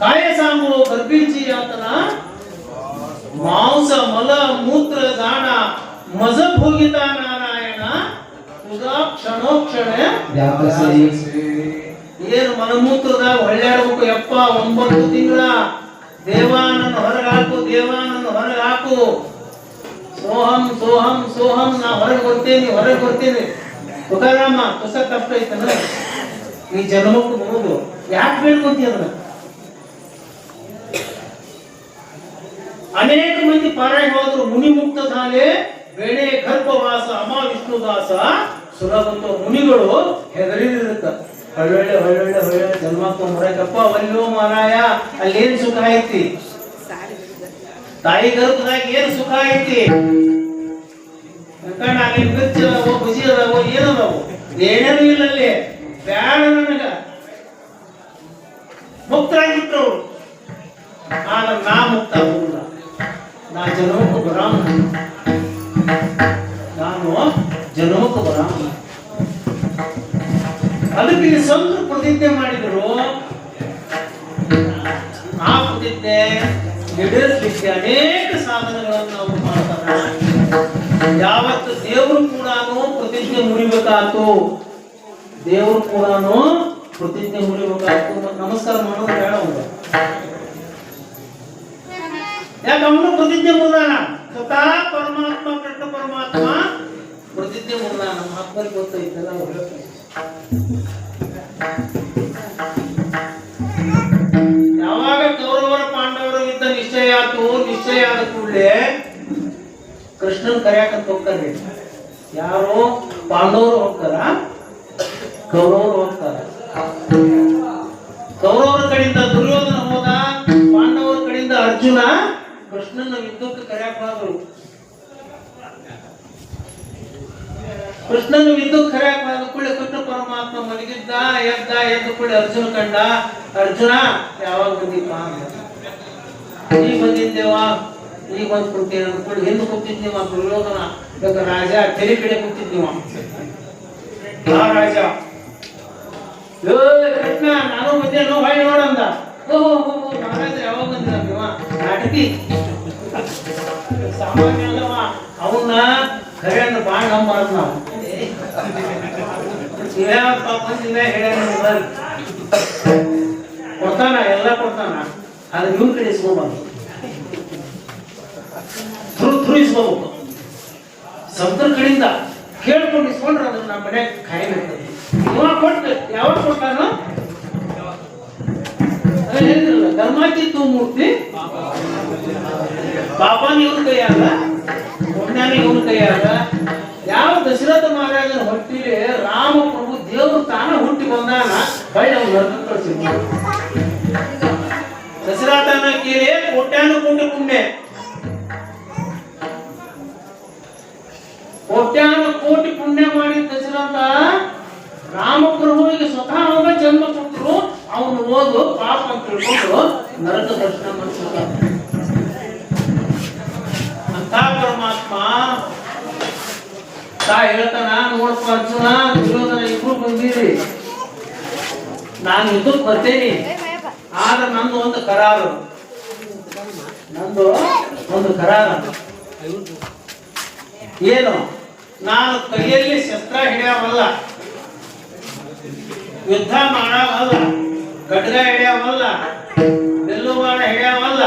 ಕಾಯ ಸಾಂಗೋ ಗರ್ಭಿಂಚಿ ಆತನ ಮಾಂಸ ಮಲ ಮೂತ್ರ ದಾಣ ಮಜ ಭೋಗಿತ ನಾರಾಯಣ ಸುಧಾ ಕ್ಷಣೋಕ್ಷಣ. ಏನು ಮಲಮೂತ್ರದಾಗ ಹೊಳ್ಳ್ಯಾಡ್ಬೇಕು ಯಪ್ಪ ಒಂಬತ್ತು ತಿಂಗಳ. ದೇವಾ ನನ್ನ ಹೊರಗೆ ಹಾಕು ದೇವಾನನ್ನ ಹೊರಗೆ ಹಾಕು ಸೋಹಂ ಸೋಹಂ ಸೋಹಂ ನಾ ಹೊರಗೆ ಬರ್ತೀನಿ ಹೊರಗೆ ಬರ್ತೀನಿ. ತುಕಾರಾಮ ಹೊಸ ತಪ್ಪೈತನ ಈ ಜನ್ಮಕ್ಕೂ ಬರುದು ಯಾಕೆ ಬೇಡ್ಕೊಂತೀಯ ಅದನ್ನ? ಅನೇಕ ಮಂದಿ ಪಾರಾಯಣ ಹೋದ್ರು. ಮುನಿ ಮುಕ್ತ ಧಾಲೆ ಬೆಳೆ ಗರ್ಭವಾಸ ಅಮ ವಿಷ್ಣುದಾಸ ಸುಲಭಂತ ಮುನಿಗಳು ಹೆದರಿದಿರುತ್ತ ಹಳ್ಳೊಳ್ಳೆ ಹಳ್ಳೊಳ್ಳೆ ಹಳ್ಳೊಳ್ಳೆ ಜನ್ಮಾತ್ಮ ಮುರಕಪ್ಪ ಒಲ್ಲೋ ಮಾರಾಯ, ಅಲ್ಲೇನ್ ಸುಖ ಐತಿ? ತಾಯಿ ಗರ್ಭದಾಗ ಏನ್ ಸುಖ ಐತಿ? ಕಣ್ಣ ಅಲ್ಲಿ ಅದಾವೋ ಏನದಾವೋ ಏನೇನು ಬ್ರಾಹ್ಮಣ ನಾನು ಬ್ರಾಹ್ಮಣ ಅದಕ್ಕೆ ಸಂತರು ಪ್ರತಿಜ್ಞೆ ಮಾಡಿದ್ರು. ಆ ಪ್ರತಿಜ್ಞೆ ಈಡೇರಿಸಲಿಕ್ಕೆ ಅನೇಕ ಸಾಧನಗಳನ್ನು ನಾವು ಮಾಡ್ತಾರೆ. ಯಾವತ್ತು ದೇವರು ಕೂಡ ಪ್ರತಿಜ್ಞೆ ಮುರಿಬೇಕಾತು ದೇವರು ಕೂಡ ಪ್ರತಿಜ್ಞೆ ಮುರಿಬೇಕಾತು ನಮಸ್ಕಾರ ಮಾಡೋದು ಅವ್ರು ಯಾಕೆ ಅವನು ಪ್ರತಿಜ್ಞೆ ಮುರಿದಾನ ಸ್ವತಃ ಪರಮಾತ್ಮ ಕೃಷ್ಣ ಪರಮಾತ್ಮ. ಪ್ರತಿಜ್ಞೆ ಮುರಿದಾನ ಮಹಾತ್ಮರಿಗೆ ಗೊತ್ತೈತಲ್ಲ. ಯಾವಾಗ ಕೌರವರ ಪಾಂಡವರು ಇದ್ದ ನಿಶ್ಚಯ ಆತು ನಿಶ್ಚಯ ಆದ ಕೂಡಲೇ ಕೃಷ್ಣನ್ ಕರೆಯಕಂತ ಹೋಗ್ತಾರೆ. ಯಾರು ಪಾಂಡವರು ಹೋಗ್ತಾರ ಕೌರವರು ಹೋಗ್ತಾರ. ಕೌರವರ ಕಡೆಯಿಂದ ದುರ್ಯೋಧನ ಹೋದ ಪಾಂಡವರ ಕಡೆಯಿಂದ ಅರ್ಜುನ ಕೃಷ್ಣನ ಯುದ್ಧಕ್ಕೆ ಕರ್ಯಾಕ ಹೋದ್ರು ಕೃಷ್ಣನ ಯುದ್ಧಕ್ಕೆ ಕರ್ಯಾಕ ಹೋದ ಕೂಡಲೇ ಕೃಷ್ಣ ಪರಮಾತ್ಮ ಮಲಗಿದ್ದ, ಎದ್ದ ಎದ್ದ ಕೂಡಲೇ ಅರ್ಜುನ ಕಂಡ, ಅರ್ಜುನ, ಯಾವಾಗ ಬಂದಿಪ್ಪ ಅಂದ. ಈಗ ಬಂದಿದ್ದೇವಾ ಈಗ ಬಂದು ಕುಂತೀನಿ ಅಂದ್ಕೊಂಡು ಹಿಂದೆ ಕೂತಿದ್ದೀವ ದುರ್ಯೋಧನ ಬೇಕಾದ್ರೆ ರಾಜ ತೆರೆ ಕಡೆ ಕೂತಿದ್ದೀವ ಆ ರಾಜ? ಏ ಕೃಷ್ಣ, ನಾನು ಬಂದೇನೋ ಹೊಯ್ ನೋಡಂದ ಓಹೋ ಯಾವಾಗ ಬಂದಿರ ನೀವ? ನಾಟಕಿ. ಸಾಮಾನ್ಯ ಅಲ್ಲವ ಅವನ್ನ ಕರೆಯನ್ನು ಬಾಳ ನಂಬಾರ್ದು ನಾವು. ಕೊಡ್ತಾನ, ಎಲ್ಲ ಕೊಡ್ತಾನ. ಆದ್ರೆ ಇವ್ರ ಕಡೆ ಇಸ್ಕೊಂಬಾರ್ದು. Through through ಇಸ್ಕೋಬೇಕು. ಸಂತರ ಕಡೆಯಿಂದ ಕೇಳ್ಕೊಂಡು ಇಸ್ಕೊಂಡ್ರೆ ಅದನ್ನ ನಮ್ಮ ಮನೆ ಇವ ಕೊಟ್ಟು, ಯಾವಾಗ ಅದೇ ಹೇಳಿದ್ರಲ್ಲ ಧರ್ಮಾಚಿತ್ತು ಮೂರ್ತಿ ಪಾಪನ ಇವನ ಕೈಯಾಗ ಪುಣ್ಯಾನ ಇವನ ಕೈಯಾಗ, ಯಾವ ದಶರಥ ಮಹಾರಾಜನ ಹೊಟ್ಟಿಲಿ ರಾಮ ಪ್ರಭು ದೇವರು ತಾನ ಹುಟ್ಟಿ ಬಂದಾನ, ಬಳ್ಳಿ ಅವ್ನು ನರಕ ಕಳಿಸಿದ್ರು ದಶರಥನ ಕೇಳಿ ಕೋಟ್ಯಾನು ಕುಂಡೆ ಕೋಟ್ಯಾನ ಕೋಟಿ ಪುಣ್ಯ ಮಾಡಿ ದಶರಥ ರಾಮಪ್ರಭುವಿಗೆ ಸ್ವತಃ ಅವಾಗ ಜನ್ಮ ಕೊಟ್ಟರು, ಅವನು ಓದು ಪಾಪ ಅಂತ ತಿಳ್ಕೊಂಡು ನರಕ ದರ್ಶನ ಮಾಡಿಸ್ತಾರೆ ತಾ ಹೇಳ್ತಾನ ನೋಡಪ್ಪ ಅರ್ಜುನ ದುರ್ಯೋಧನ ಇಬ್ರು ಬಂದಿರಿ. ನಾನು ಯುದ್ಧಕ್ಕೆ ಬರ್ತೇನೆ. ಆದ್ರೆ ನಂದು ಒಂದು ಕರಾರು. ನಂದು ಒಂದು ಕರಾರ. ಏನು? ನಾನು ಕೈಯಲ್ಲಿ ಶಸ್ತ್ರ ಹಿಡಿಯವಲ್ಲ ಯುದ್ಧ ಮಾಡವಲ್ಲ ಗಡ್ಗ ಹಿಡಿಯವಲ್ಲ ಬೆಲ್ಲು ಬಾಣ ಹಿಡಿಯವಲ್ಲ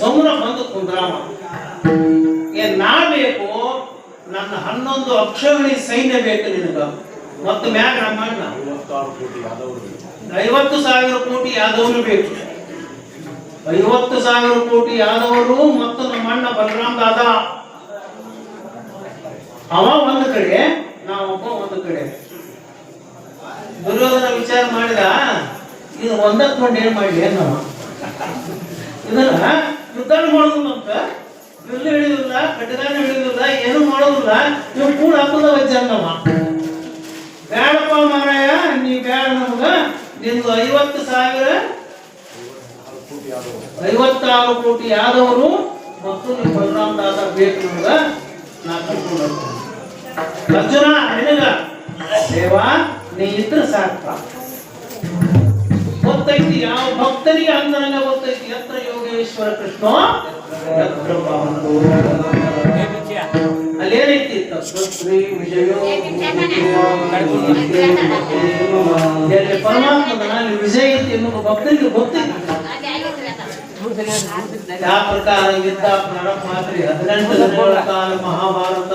ಸುಮ್ಮನೆ ಬಂದು ಕುಂದ್ರಾಮ ಏನ್ ನಾ ಬೇಕು ನನ್ನ ಹನ್ನೊಂದು ಅಕ್ಷರಣಿ ಸೈನ್ಯ ಬೇಕು ನಿನಗ. ಮತ್ತು ಮ್ಯಾಗ ನಮ್ಮ ಅಣ್ಣ ಐವತ್ತು ಸಾವಿರ ಕೋಟಿ ಯಾದವರು ಬೇಕು. ಐವತ್ತು ಸಾವಿರ ಕೋಟಿ ಯಾದವರು ಮತ್ತು ನಮ್ಮ ಅಣ್ಣ ಬಲರಾಮ್ ದಾದ ಅವ ಒಂದು ಕಡೆ ನಾವೊಬ್ಬ ಒಂದು ಕಡೆ. ದುರ್ಯೋಧನ ವಿಚಾರ ಮಾಡಿದ ಇದು ಒಂದಕ್ಕೆ ಮಾಡಿ ಏನ್ ಮಾಡ್ಲಿ ಏನವ ಇದನ್ನ ಯುದ್ಧ ಮಾಡೋದಿಲ್ಲ ಅಂತ. ಬಿಲ್ಲು ಹಿಡಿಯುವುದಿಲ್ಲ ಕಟ್ಟಿದಾನ ಹಿಡಿಯುವುದಿಲ್ಲ ಏನು ಮಾಡೋದಿಲ್ಲ ನೀವು ಕೂಡ ಹಬ್ಬದ ವಜ್ಜನ್ನವ ಬೇಡಪ್ಪ ಮಾರಾಯ ನೀ ಬೇಡ ನಮಗ. ನಿಂದು ಐವತ್ತು ಸಾವಿರ, ಐವತ್ತಾರು ಕೋಟಿ ಯಾದವರು ಮತ್ತು ನಿಮ್ಮ ಬಲರಾಮ್ ದಾದ ಬೇಕು ನಮಗ ನಾ ಕರ್ಕೊಂಡು. ಅರ್ಜುನ ನಿನಗ ದೇವಾ, ನೀ ಇದ್ರೆ ಸಾಕಪ್ಪ ಗೊತ್ತೈತಿ, ಯಾವ ಭಕ್ತನಿಗೆ ಅಂತರಂಗ ಗೊತ್ತೈತಿ. ಯತ್ರ ಯೋಗೇಶ್ವರ ಕೃಷ್ಣ. ಅಲ್ಲೇನೈತಿ ತತ್ವಶ್ರೀ ವಿಜಯೋ ಎಲ್ಲಿ ಪರಮಾತ್ಮನ ಅಲ್ಲಿ ವಿಜಯ ಐತಿ ಎನ್ನುವ ಭಕ್ತನಿಗೆ ಗೊತ್ತೈತಿ ಯಾವ ಪ್ರಕಾರ ಯುದ್ಧ ಪ್ರಾರಂಭ ಮಾಡ್ರಿ ಹದಿನೆಂಟು ದಿನಗಳ ಕಾಲ ಮಹಾಭಾರತ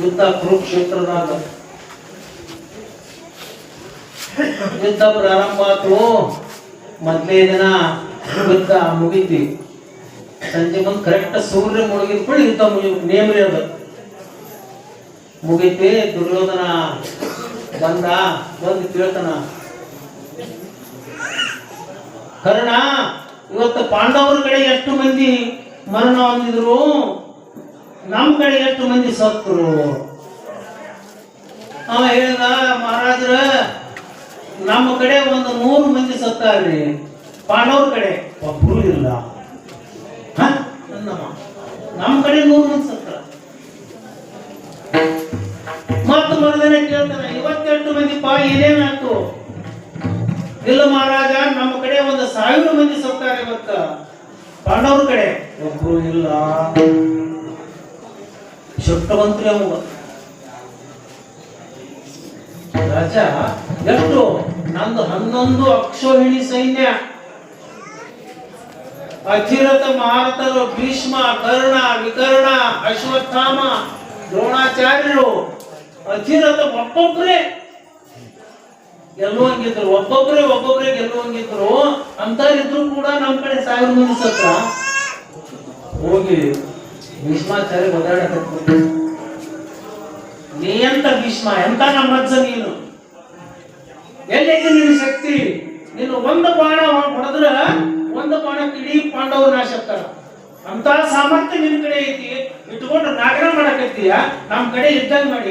ಯುದ್ಧ ಕುರುಕ್ಷೇತ್ರದಾಗ ಯುದ್ಧ ಪ್ರಾರಂಭ ಆತು ಮೊದಲೇ ದಿನ ಯುದ್ಧ ಮುಗಿತಿ ಸಂಜೆ ಬಂದು ಕರೆಕ್ಟ್ ಸೂರ್ಯ ಮುಳುಗಿದ ಕೂಡ ಇಂಥ ನೇಮ್ರಿ ಅದು. ಮುಗಿತಿ, ದುರ್ಯೋಧನ ಬಂದ, ಬಂದು ಕೇಳ್ತಾನ. ಕರ್ಣ, ಇವತ್ತು ಪಾಂಡವರ ಕಡೆ ಎಷ್ಟು ಮಂದಿ ಮರಣ ಹೊಂದಿದ್ರು? ನಮ್ಮ ಕಡೆ ಎಷ್ಟು ಮಂದಿ ಸತ್ರು ಅವ ಹೇಳಿದ, ಮಹಾರಾಜರ, ನಮ್ಮ ಕಡೆ ಒಂದು ನೂರು ಮಂದಿ ಸತ್ತಾರ್ರಿ. ಪಾಂಡವ್ರ ಕಡೆ ಒಬ್ರು ಇಲ್ಲ? ನಮ್ಮ. ಕಡೆ ನೂರು ಮಂದಿ ಮತ್ತು ಮರದನೆ ಕೇಳ್ತಾನೆ, ಇವತ್ತೆಂಟು ಮಂದಿ ಪಾ ಏನೇನಾಯ್ತು ಇಲ್ಲ ಮಹಾರಾಜ, ನಮ್ಮ ಕಡೆ ಒಂದು ಸಾವಿರ ಮಂದಿ ಸತ್ತಾರೆ ಇವತ್ತ. ಪಾಂಡವ್ರ ಕಡೆ. ಒಬ್ರು ಇಲ್ಲ. ಶುಟ್ಟವಂತ್ರಿ ಅವ. ರಾಜ, ಎಷ್ಟು? ನಂದು ಹನ್ನೊಂದು ಅಕ್ಷೋಹಿಣಿ ಸೈನ್ಯ. ಅಚಿರತ ಮಹಾರಥರು ಭೀಷ್ಮ, ಕರ್ಣ, ವಿಕರ್ಣ, ಅಶ್ವತ್ಥಾಮ, ದ್ರೋಣಾಚಾರ್ಯರು. ಅಚಿರತ ಒಬ್ಬೊಬ್ಬರೇ ಗೆಲ್ಲುವಂಗಿದ್ರು. ಒಬ್ಬೊಬ್ಬರೇ ಒಬ್ಬೊಬ್ಬರೇ ಗೆಲ್ಲುವಂಗಿದ್ರು. ಅಂತವ್ರಿದ್ರು ಕೂಡ ನಮ್ಮ ಕಡೆ ಸಾವಿರ ಮಂದಿ ಸತ್ರ. ಹೋಗಿ ಭೀಷ್ಮಾಚಾರ್ಯ ಒದಾಡಕ ನೀ ಎಂತ ಭೀಷ್ಮ, ಎಂತ ನಮ್ಮ ನೀನು? ಎಲ್ಲೈತಿ ನಿನ್ನ ಶಕ್ತಿ? ನೀನು ಒಂದು ಬಾಣ ಹೊಡೆದ್ರ ಒಂದು ಬಾಣಕ್ಕೆ ಇಡೀ ಪಾಂಡವರು ನಾಶ ಆಗ್ತಾರ. ಅಂತ ಸಾಮರ್ಥ್ಯ ನಿನ್ ಕಡೆ ಐತಿ ಇಟ್ಕೊಂಡು ನಾಗರ ಮಾಡಕತ್ತೀಯ? ನಮ್ ಕಡೆ ಇದ್ದಂಗ್ ಮಾಡಿ.